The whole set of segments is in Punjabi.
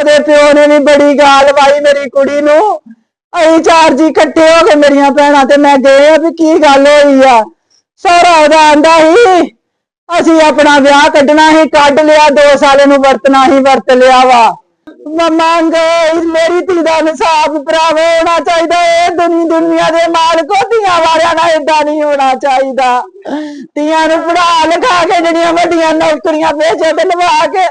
ਉਹਦੇ ਪਿਓ ਨੇ ਵੀ ਬੜੀ ਗਾਲ ਪਾਈ ਮੇਰੀ ਕੁੜੀ ਨੂੰ। ਅਸੀਂ ਚਾਰ ਜੀ ਇਕੱਠੇ ਹੋ ਕੇ ਮੇਰੀਆਂ ਭੈਣਾਂ ਤੇ ਮੈਂ ਗਏ ਆ ਵੀ ਕੀ ਗੱਲ ਹੋਈ ਆ। ਸਾਰਾ ਉਹਦਾ ਆਂਦਾ ਸੀ, ਅਸੀਂ ਆਪਣਾ ਵਿਆਹ ਕੱਢਣਾ ਹੀ ਕੱਢ ਲਿਆ, ਦੋ ਸਾਲ ਨੂੰ ਵਰਤਣਾ ਹੀ ਵਰਤ ਲਿਆ ਵਾ। ਮੰਗ, ਮੇਰੀ ਧੀ ਦਾ ਇਨਸਾਫ ਭਰਾਵੋ, ਹੋਣਾ ਚਾਹੀਦਾ ਇਹ ਦੁਨੀ ਦੁਨੀਆ ਦੇ ਮਾਲਕੋ ਧੀਆਂ ਵਾਲਿਆਂ ਨਾਲ ਏਦਾਂ ਨਹੀਂ ਹੋਣਾ ਚਾਹੀਦਾ। ਧੀਆਂ ਨੂੰ ਪੜਾ ਲਿਖਾ ਕੇ ਜਿਹੜੀਆਂ ਵੱਡੀਆਂ ਨੌਕਰੀਆਂ ਭੇਜੇ ਤੇ ਲਵਾ ਕੇ,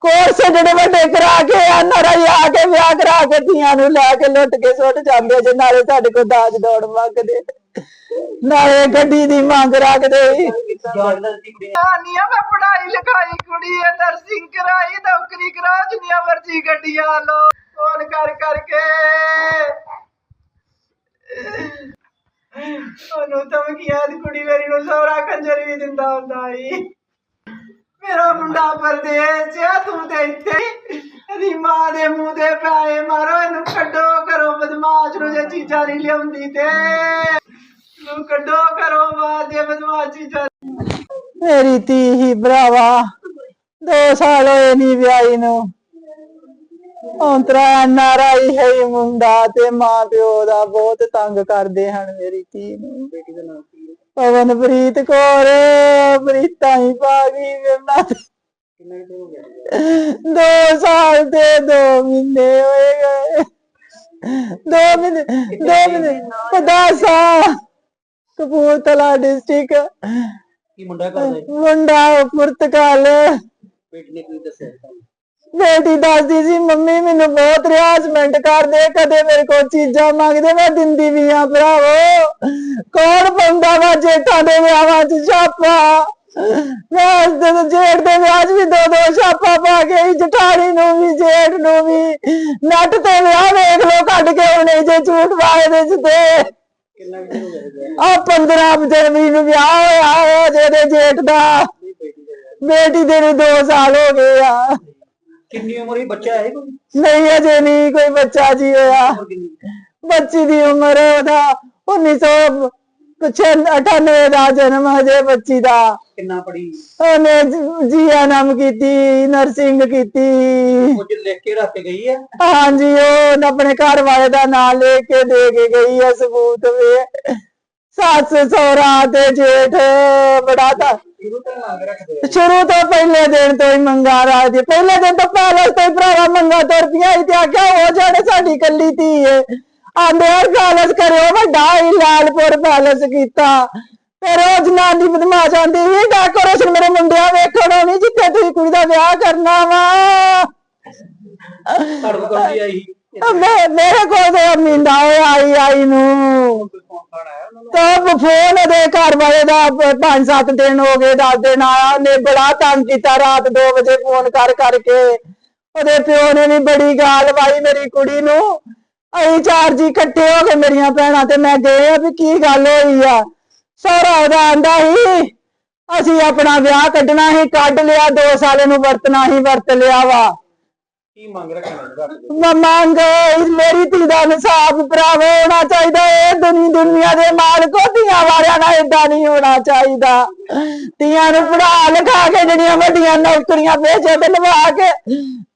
ਕੋਰਸ ਜਿਹੜੇ ਵੱਡੇ ਕਰਾ ਕੇ ਨਰਾਈ ਆ ਕੇ, ਵਿਆਹ ਕਰਾ ਕੇ ਧੀਆਂ ਨੂੰ ਲੈ ਕੇ ਲੁੱਟ ਕੇ ਸੁੱਟ ਜਾਂਦੇ ਜੇ ਨਾਲੇ ਸਾਡੇ ਕੋਲ ਦਾਜ ਦੌੜ ਮੰਗਦੇ। ਨਾਲੇ ਗੱਡੀ ਦੀ ਮੰਗ ਰੱਖਦੇ। ਆਨੀਆਂ ਮੈਂ ਪੜਾਈ ਲਿਖਾਈ ਕੁੜੀ ਐ ਨਰਸਿੰਗ ਕਰਾ, ਜਿੰਨੀਆਂ ਮਰਜ਼ੀ ਗੱਡੀਆਂ ਲੋ ਫੋਨ ਕਰ ਕਰਕੇ। ਉਹਨੂੰ ਧਮਕੀਆਂ ਦੀ ਕੁੜੀ ਮੇਰੀ ਨੂੰ ਸੌਰਾ ਕੰਜਰ ਵੀ ਦਿੰਦਾ ਹੁੰਦਾ ਈ ਮੇਰਾ ਮੁੰਡਾ ਪਰਦੇਸ ਆ, ਤੂੰ ਤੇ ਇੱਥੇ ਇਹਦੀ ਮਾਂ ਦੇ ਮੂੰਹ ਦੇ ਪੈਸੇ ਮਾਰੋ, ਇਹਨੂੰ ਕੱਢੋ ਕਰੋ ਬਦਮਾਸ਼ ਨੂੰ ਜੇ ਚੀਜ਼ਾਂ ਨਹੀਂ ਲਿਆਉਂਦੀ ਤੇ। ਨੂੰ ਕੱਢੋ ਕਰੋ ਮਾਂ ਦੇ ਬਦਮਾਸ਼ ਚੀਜ਼ਾਂ ਮੇਰੀ ਧੀ ਹੀ ਭਰਾਵਾ। ਦੋ ਸਾਲ ਹੋਏ ਨਹੀਂ ਵਿਆਹੀ ਨੂੰ। ਔਂਤਰਾ ਨਾਰਾਈ ਹੈ ਇਹ ਮੁੰਡਾ ਤੇ ਮਾਂ ਪਿਓ ਦਾ ਬਹੁਤ ਤੰਗ ਕਰਦੇ ਹਨ ਮੇਰੀ ਧੀ ਨੂੰ। ਬੇਟੀ ਦਾ ਨਾਮ ਕੀ ਹੈ ਪਵਨਪ੍ਰੀਤ ਕੌਰ ਪ੍ਰੀਤਾਂ ਹੀ ਪਾ ਗਈ ਮੇਰਾ ਕਿੰਨਾ ਕੁ ਹੋ ਗਿਆ ਦੋ ਸਾਲ ਤੇ ਦੋ ਮਹੀਨੇ ਹੋਏ ਗਏ। ਦੋ ਮਹੀਨੇ ਦੋ ਮਹੀਨੇ ਪਦਾਸਾ ਕਪੂਰਥਲਾ ਡਿਸਟ੍ਰਿਕਟ। ਕੀ ਮੁੰਡਾ ਕਰਦਾ ਮੁੰਡਾ ਪੁਰਤਗਾਲ ਬੇਟੀ ਨੇ ਕੀ ਦੱਸਿਆ ਤੁਹਾਨੂੰ? ਬੇਟੀ ਦੱਸਦੀ ਸੀ ਮੰਮੀ ਮੈਨੂੰ ਬਹੁਤ ਰਿਆਜ਼ਮੈਂਟ ਕਰਦੇ ਕਦੇ ਮੇਰੇ ਕੋਲ ਚੀਜ਼ਾਂ ਮੰਗਦੇ ਮੈਂ ਦਿੰਦੀ ਵੀ ਆ ਭਰਾਵੋ। ਕੌਣ ਪਾਉਂਦਾ ਵਾ ਜੇਠਾਂ ਦੇ ਵਿਆਹਾਂ 'ਚ ਛਾਪਾ? ਮੈਂ ਜਦੋਂ ਜੇਠ ਦੇ ਵਿਆਹ 'ਚ ਵੀ ਦੋ ਦੋ ਛਾਪਾ ਪਾ ਕੇ ਜਠਾਣੀ ਨੂੰ ਵੀ ਜੇਠ ਨੂੰ ਵੀ। ਨੱਟ ਤੇ ਵਿਆਹ ਵੇਖ ਲੋ ਕੱਢ ਕੇ ਉਹਨੇ ਜੇ ਝੂਠ ਵਾਏ ਦੇ ਤੇ। ਕਿੰਨਾ ਕੁ ਹੋ ਗਿਆ? ਆ 15 ਜਨਵਰੀ ਨੂੰ ਵਿਆਹ ਹੋਇਆ ਹੋਇਆ ਜਿਹਦੇ ਜੇਠ ਦਾ। ਬੇਟੀ ਦਾ ਨੂੰ 2 ਸਾਲ ਹੋ ਗਏ ਆ। ਕਿੰਨੀ ਉਮਰ ਹੀ ਬੱਚਾ ਹੈ ਕੋਈ? ਨਹੀਂ ਅਜੇ ਨਹੀਂ ਕੋਈ ਬੱਚਾ ਜੀ ਹੋਇਆ। ਬੱਚੀ ਦੀ ਉਮਰ ਉਹਦਾ 1998 ਦਾ ਜਨਮ ਹਜੇ ਬੱਚੀ ਦਾ। ਕਿੰਨਾ ਪੜੀ ਉਹਨੇ ਜੀਐਨਐਮ ਕੀਤੀ ਨਰਸਿੰਗ ਕੀਤੀ। ਕੁਝ ਲਿਖ ਕੇ ਰੱਖ ਗਈ ਹੈ ਹਾਂਜੀ ਉਹ ਆਪਣੇ ਘਰ ਵਾਲੇ ਦਾ ਨਾਮ ਲੈ ਕੇ ਦੇ ਕੇ ਗਈ ਹੈ ਸਬੂਤ ਵੇ। ਸੱਸ ਸਹੁਰਾ ਤੇ ਜੇਠ ਬੜਾ ਤਾਂ ਸ਼ੁਰੂ ਤੋਂ ਪਹਿਲੇ ਦਿਨ ਤੋਂ ਹੀ ਮੰਗਾ ਰਾਜ ਪਹਿਲੇ ਦਿਨ ਤੋਂ ਪੈਲਸ ਤੋਂ ਹੀ ਭਰਾਵਾ ਮੰਗਾ ਤੁਰਦੀਆਂ ਸੀ ਤੇ ਆਖਿਆ ਉਹ ਜਿਹੜੇ ਸਾਡੀ ਕੱਲੀ ਧੀ ਏ। ਆਂਦੇ ਆ ਪੈਲਸ ਕਰਿਓ ਵੱਡਾ ਹੀ ਲਾਲਪੁਰ ਪੈਲਸ ਕੀਤਾ। ਫਿਰ ਉਹ ਜਨਾਨੀ ਬਦਮਾਸ਼ ਆਂਦੀ ਸੀ ਡੈਕੋਰੇਸ਼ਨ ਮੇਰੇ ਮੁੰਡਿਆਂ ਵੇਖਣੋ ਨਹੀਂ ਜਿੱਥੇ ਤੁਸੀਂ ਕੁੜੀ ਦਾ ਵਿਆਹ ਕਰਨਾ ਵਾ। ਮੇਰੇ ਕੋਲ ਤੇ ਹੋਇਆ ਆਈ ਆਈ ਨੂੰ। ਫੋਨ ਤਾਂ ਫੋਨ ਉਹਦੇ ਘਰ ਵਾਲੇ ਦਾ 5-7 ਦਿਨ ਹੋ ਗਏ 10 ਦਿਨ ਆਇਆ, ਉਹਨੇ ਬੜਾ ਤੰਗ ਕੀਤਾ ਰਾਤ 2 ਵਜੇ ਫੋਨ ਕਰ ਕਰਕੇ ਉਹਦੇ ਪਿਓ ਨੇ ਵੀ ਬੜੀ ਗਾਲ ਪਾਈ ਮੇਰੀ ਕੁੜੀ ਨੂੰ। ਅਸੀਂ ਚਾਰ ਜੀ ਇਕੱਠੇ ਹੋ ਕੇ ਮੇਰੀਆਂ ਭੈਣਾਂ ਤੇ। ਮੈਂ ਗਏ ਆ ਵੀ ਕੀ ਗੱਲ ਹੋਈ ਆ। ਸਹੁਰਾ ਉਹਦਾ ਆਂਦਾ ਸੀ, ਅਸੀਂ ਆਪਣਾ ਵਿਆਹ ਕੱਢਣਾ ਸੀ, ਕੱਢ ਲਿਆ 2 ਸਾਲ ਨੂੰ ਵਰਤਣਾ ਹੀ ਵਰਤ ਲਿਆ ਵਾ। ਕੀ ਮੰਗ ਰੱਖਣਾ ਮੈਂ ਮੰਗ ਮੇਰੀ ਧੀ ਦਾ ਇਨਸਾਫ ਭਰਾਵੋ ਹੋਣਾ ਚਾਹੀਦਾ। ਇਹ ਦੁਨੀ ਦੁਨੀਆ ਦੇ ਮਾਲਕੋ ਧੀਆਂ ਵਾਲਿਆਂ ਨਾਲ ਏਦਾਂ ਨਹੀਂ ਹੋਣਾ ਚਾਹੀਦਾ। ਧੀਆਂ ਨੂੰ ਪੜਾ ਲਿਖਾ ਕੇ ਜਿਹੜੀਆਂ ਵੱਡੀਆਂ ਨੌਕਰੀਆਂ ਭੇਜੇ ਤੇ ਲਵਾ ਕੇ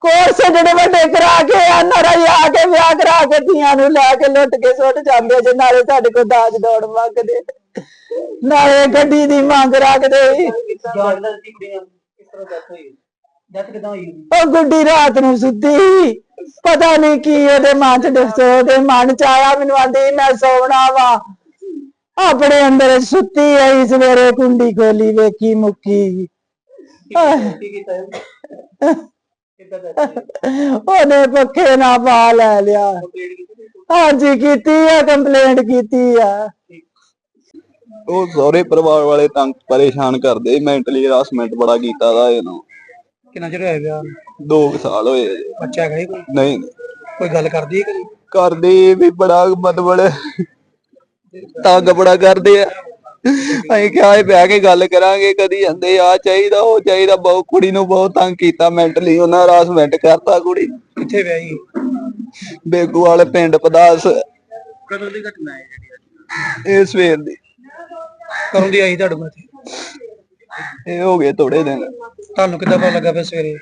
ਕੋਰਸ ਜਿਹੜੇ ਵੱਡੇ ਕਰਾ ਕੇ ਨਰਾਈ ਆ ਕੇ ਵਿਆਹ ਕਰਾ ਕੇ ਧੀਆਂ ਨੂੰ ਲੈ ਕੇ ਲੁੱਟ ਕੇ ਸੁੱਟ ਜਾਂਦੇ ਜੇ ਨਾਲੇ ਸਾਡੇ ਕੋਲ ਦਾਜ ਦੌੜ ਮੰਗਦੇ। ਨਾਲੇ ਗੱਡੀ ਦੀ ਮੰਗ ਰੱਖਦੇ। ਕੁੜੀਆਂ? ਕਿਸ ਤਰ੍ਹਾਂ ਹੋਈ ਡੈਥ ਕਿਦਾਂ ਹੋਈ ਉਹਦੀ? ਉਹ ਗੁੱਡੀ ਰਾਤ ਨੂੰ ਸੁੱਤੀ ਸੀ। ਪਤਾ ਨਹੀਂ ਕੀ ਉਹਦੇ ਮਨ ਚ ਦੱਸੋ ਉਹਦੇ ਮਨ ਚ ਆਇਆ ਮੈਨੂੰ ਆਂਦੀ ਮੈਂ ਸੌਣਾ ਵਾ। ਆਪਣੇ ਅੰਦਰ ਸੁੱਤੀ ਆਈ ਸਵੇਰੇ ਕੁੰਡੀ ਖੋਲੀ ਵੇਖੀ ਮੁੱਕੀ ਕੀ ਕੀਤਾ? ਕਿੱਦਾਂ ਉਹਨੇ? ਪੱਖੇ ਨਾਲ ਪਾ ਲੈ ਲਿਆ। ਕੰਪਲੀਟ ਕੀਤੀ ਹਾਂਜੀ ਕੀਤੀ ਆ ਕੰਪਲੇਂਟ ਕੀਤੀ ਆ। ਉਹ ਸਹੁਰੇ ਪਰਿਵਾਰ ਵਾਲੇ ਤੰਗ ਪਰੇਸ਼ਾਨ ਕਰਦੇ ਮੈਂਟਲੀ ਹਰਾਸਮੈਂਟ ਬੜਾ ਕੀਤਾ ਦਾ ਇਹਨੂੰ। ਕਿੰਨਾ ਚਿਰ ਹੋਇਆ ਵਿਆਹ ਨੂੰ? 2 ਸਾਲ ਹੋਏ ਆ ਜੀ। ਬੱਚਾ ਹੈਗਾ ਹੀ ਕੋਈ ਨਹੀਂ ਕੋਈ ਗੱਲ ਕਰਦੀ ਹੈ ਕਰਦੇ ਵੀ ਬੜਾ ਮਤਲਬ ਤੰਗ ਬੜਾ ਕਰਦੇ ਆ ਅਸੀਂ ਕਿਹਾ ਇਹ ਬਹਿ ਕੇ ਗੱਲ ਕਰਾਂਗੇ ਕਦੀ ਜਾਂਦੇ ਆ ਚਾਹੀਦਾ ਉਹ ਚਾਹੀਦਾ ਬਹੁਤ ਕੁੜੀ ਨੂੰ ਬਹੁਤ ਤੰਗ ਕੀਤਾ ਮੈਂਟਲੀ ਉਹਨਾਂ ਹਰਾਸਮੈਂਟ ਕਰਤਾ ਕੁੜੀ ਨੂੰ। ਕਿੱਥੇ ਵਿਆਹੀ ਬੇਗੂ ਵਾਲੇ ਪਿੰਡ ਪਦਾਸ ਕਦੋਂ ਦੀ ਘਟਨਾ ਹੈ ਜਿਹੜੀ? ਇਹ ਸਵੇਰ ਦੀ ਕਦੋਂ ਦੀ ਆਈ ਤੁਹਾਡੇ ਕੋਲ ਇੱਥੇ? ਇਹ ਹੋ ਗਏ ਥੋੜੇ ਦਿਨ ਤੁਹਾਨੂੰ ਕਿੱਦਾਂ ਪਤਾ ਲੱਗਾ ਫਿਰ ਸਵੇਰੇ?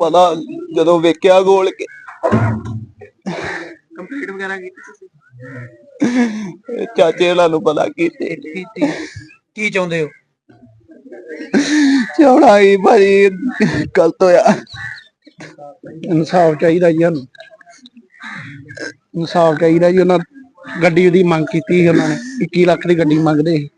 ਪਤਾ ਜਦੋਂ ਵੇਖਿਆ ਗੋਲ ਕੇ। ਕੰਪਲੀਟ ਵਗੈਰਾ ਕੀਤੀ ਤੁਸੀਂ? ਚਾਚੇ ਉਹਨਾਂ ਨੂੰ ਪਤਾ ਕੀਤੇ। ਕੀਤੀ। ਕੀ ਚਾਹੁੰਦੇ ਹੋ? ਚਾਹਣਾ ਹੀ ਭਾਜੀ ਗਲਤ ਹੋਇਆ। ਇਨਸਾਫ ਚਾਹੀਦਾ ਜੀ ਸਾਨੂੰ। ਇਨਸਾਫ ਚਾਹੀਦਾ ਜੀ ਉਹਨਾਂ ਗੱਡੀ ਦੀ ਮੰਗ ਕੀਤੀ ਸੀ ਉਹਨਾਂ ਨੇ। 21 ਲੱਖ ਦੀ ਗੱਡੀ ਮੰਗਦੇ ਸੀ।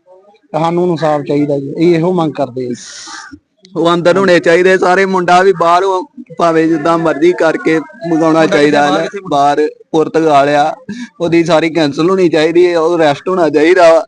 ਤੇ ਸਾਨੂੰ ਇਨਸਾਫ ਚਾਹੀਦਾ ਜੀ ਇਹ ਇਹੋ ਮੰਗ ਕਰਦੇ ਆ ਜੀ। ਉਹ ਅੰਦਰ ਹੋਣੇ ਚਾਹੀਦੇ ਸਾਰੇ ਮੁੰਡਾ ਵੀ ਬਾਹਰ ਉਹ ਭਾਵੇਂ ਜਿੱਦਾਂ ਮਰਜ਼ੀ ਕਰਕੇ ਮੰਗਾਉਣਾ ਚਾਹੀਦਾ ਹੈ ਬਾਹਰ ਪੁਰਤਗਾਲ ਆ ਉਹਦੀ ਸਾਰੀ ਕੈਨਸਲ ਹੋਣੀ ਚਾਹੀਦੀ ਹੈ ਉਹ ਰੈਸਟ ਹੋਣਾ ਚਾਹੀਦਾ ਵਾ